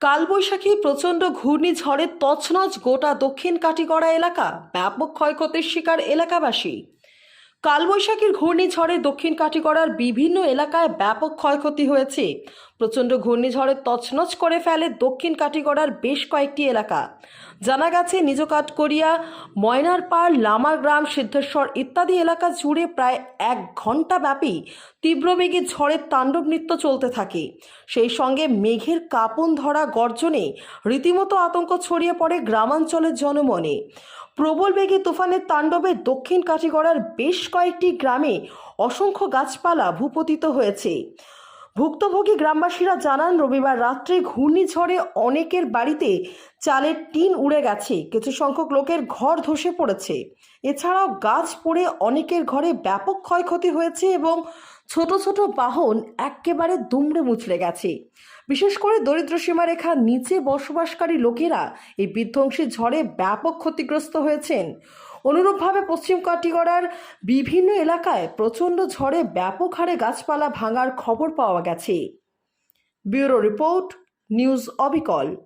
কালবৈশাখী প্রচণ্ড ঘূর্ণিঝড়ে তছনছ গোটা দক্ষিণ কাটিগড়া এলাকা। ব্যাপক ক্ষয়ক্ষতির শিকার এলাকাবাসী। কালবৈশাখীর ঘূর্ণিঝড়ে দক্ষিণ কাটিগড়ার বিভিন্ন এলাকায় ব্যাপক ক্ষয়ক্ষতি হয়েছে। প্রচণ্ড ঘূর্ণিঝড়ে তছনছ করে ফেলে দক্ষিণ কাটিগড়ার বেশ কয়েকটি এলাকা। জানা গেছে নিজ কাঠকড়িয়া ময়নারপাড়, লামাগ্রাম, সিদ্ধেশ্বর ইত্যাদি এলাকা জুড়ে প্রায় এক ঘণ্টা ব্যাপী তীব্রবেগে ঝড়ের তাণ্ডব নৃত্য চলতে থাকে। সেই সঙ্গে মেঘের কাপন ধরা গর্জনে রীতিমতো আতঙ্ক ছড়িয়ে পড়ে গ্রামাঞ্চলের জনমনে। প্রবল বেগে তুফানের তাণ্ডবে দক্ষিণ কাঠিগড়ার বেশ কয়েকটি গ্রামে অসংখ্য গাছপালা ভূপতিত হয়েছে। ভুক্তভোগী গ্রামবাসীরা জানান, রবিবার রাত্রে ঘূর্ণিঝড়ে অনেকের বাড়িতে চালের টিন উড়ে গেছে। কিছু সংখ্যক লোকের ঘর ধসে পড়েছে। এছাড়াও গাছ পড়ে অনেকের ঘরে ব্যাপক ক্ষয়ক্ষতি হয়েছে এবং ছোট ছোট বাহন একেবারে দুমড়ে মুচড়ে গেছে। বিশেষ করে দরিদ্র সীমারেখার নিচে বসবাসকারী লোকেরা এই বিধ্বংসী ঝড়ে ব্যাপক ক্ষতিগ্রস্ত হয়েছেন। অনুরূপভাবে পশ্চিম কাটিগড়ার বিভিন্ন এলাকায় প্রচণ্ড ঝড়ে ব্যাপক হারে গাছপালা ভাঙার খবর পাওয়া গেছে। ব্যুরো রিপোর্ট, নিউজ অবিকল।